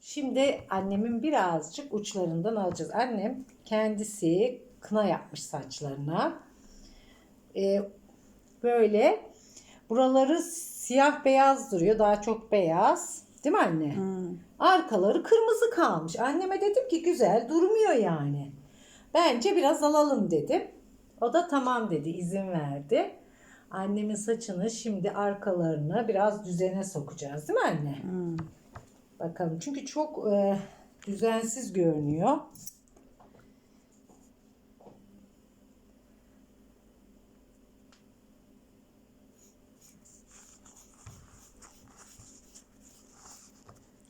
Şimdi annemin birazcık uçlarından alacağız. Annem kendisi kına yapmış saçlarına. Ee, böyle buraları siyah beyaz duruyor. Daha çok beyaz. Değil mi anne? Hı. Arkaları kırmızı kalmış. Anneme dedim ki güzel durmuyor yani. Bence biraz alalım dedim. O da tamam dedi, izin verdi. Annemin saçını şimdi arkalarını biraz düzene sokacağız değil mi anne? Hı. Bakalım çünkü çok e, düzensiz görünüyor.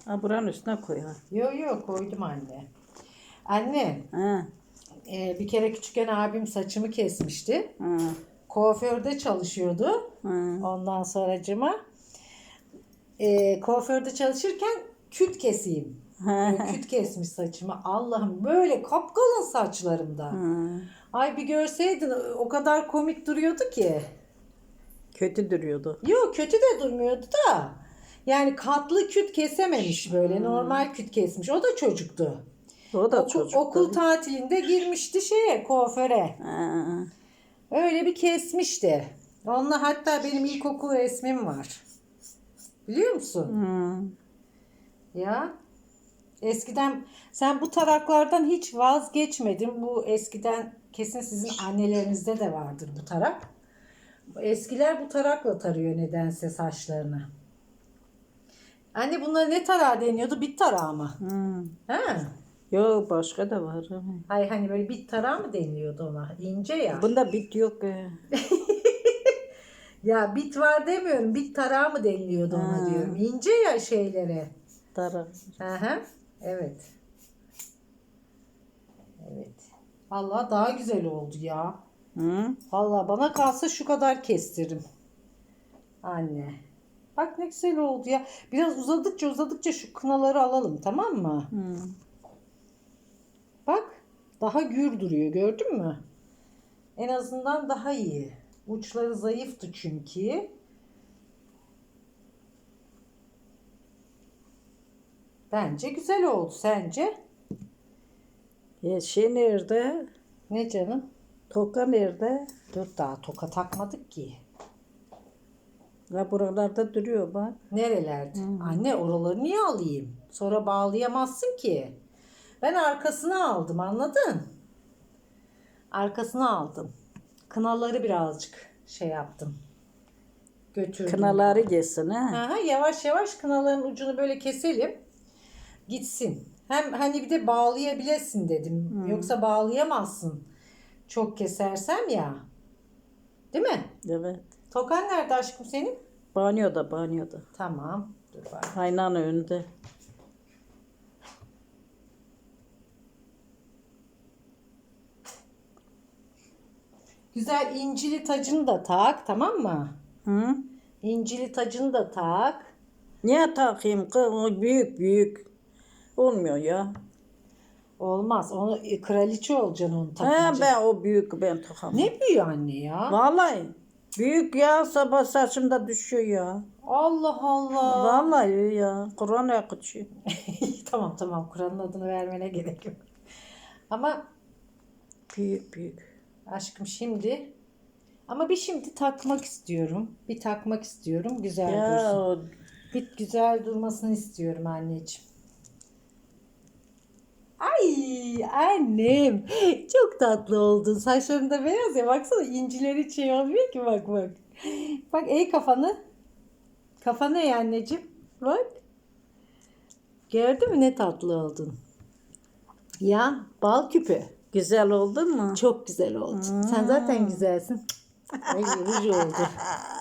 Ha buranın üstüne koy ha. Yo yo koydum anne. Anne Ha. e, bir kere küçükken abim saçımı kesmişti. Ha. Kuaförde çalışıyordu. Ha. Ondan sonracıma e, kuaförde çalışırken küt keseyim. Küt kesmiş saçımı. Allah'ım böyle kapkalın saçlarımda. Ay bir görseydin o kadar komik duruyordu ki. Kötü duruyordu. Yok kötü de durmuyordu da. Yani katlı küt kesememiş böyle. Normal küt kesmiş. O da çocuktu. O da Okul, çocuk. okul tatilinde girmişti şeye kuaföre. Ha. Öyle bir kesmişti. Onunla hatta benim ilkokul resmim var. Biliyor musun? Hı. Ya. Eskiden sen bu taraklardan hiç vazgeçmedin. Bu eskiden kesin sizin annelerinizde de vardır bu tarak. Eskiler bu tarakla tarıyor nedense saçlarını. Anne bunlara ne tarağı deniyordu? Bit tarağı mı? Hı. Ha? Yok başka da var. Hayır hani böyle bit tarağı mı deniliyordu ona? İnce ya. Bunda bit yok. he. Ya bit var demiyorum. Bit tarağı mı deniliyordu ona Ha. diyorum. İnce ya şeylere. Tarak. Aha, evet. Evet. Vallahi daha güzel oldu ya. Hı? Vallahi bana kalsa şu kadar kestiririm. Anne. Bak ne güzel oldu ya. Biraz uzadıkça uzadıkça şu kınaları alalım tamam mı? Hı. Bak daha gür duruyor gördün mü? En azından daha iyi. Uçları zayıftı çünkü. Bence güzel oldu sence? Ya şey nerede? Ne canım? Toka nerede? Dur daha toka takmadık ki. Ya buralarda duruyor bak. Nerelerde? Anne oraları niye alayım? Sonra bağlayamazsın ki. Ben arkasını aldım anladın? Arkasını aldım. Kınaları birazcık şey yaptım. Götürdüm. Kınaları yesin ha. Aha, yavaş yavaş kınaların ucunu böyle keselim. Gitsin. Hem hani bir de bağlayabilesin dedim. Yoksa bağlayamazsın. Çok kesersem ya. Değil mi? Evet. Tokan nerede aşkım senin? Banyoda banyoda. Tamam. Dur bak. Aynan önünde. Güzel incili tacını da tak tamam mı? Hı? İncili tacını da tak. Niye takayım kız? Büyük büyük. Olmuyor ya. Olmaz. Onu e, kraliçe olacaksın onu He takınca. ben o büyük ben takamam. Ne büyüyor anne ya? Vallahi. Büyük ya sabah saçımda düşüyor ya. Allah Allah. Vallahi ya. Kur'an yakıtıyor. tamam tamam Kur'an'ın adını vermene gerek yok. Ama Büyük büyük. aşkım şimdi ama bir şimdi takmak istiyorum. Bir takmak istiyorum. Güzel Ya dursun. Bir güzel durmasını istiyorum anneciğim. Ay annem çok tatlı oldun. Saçların da beyaz ya baksana inciler hiç şey olmuyor ki bak bak. Bak ey kafanı. Kafanı ey anneciğim. Bak. Gördün mü ne tatlı oldun. Ya bal küpü. güzel oldun mu? Çok güzel oldun. Sen zaten güzelsin. Ay yorucu oldu.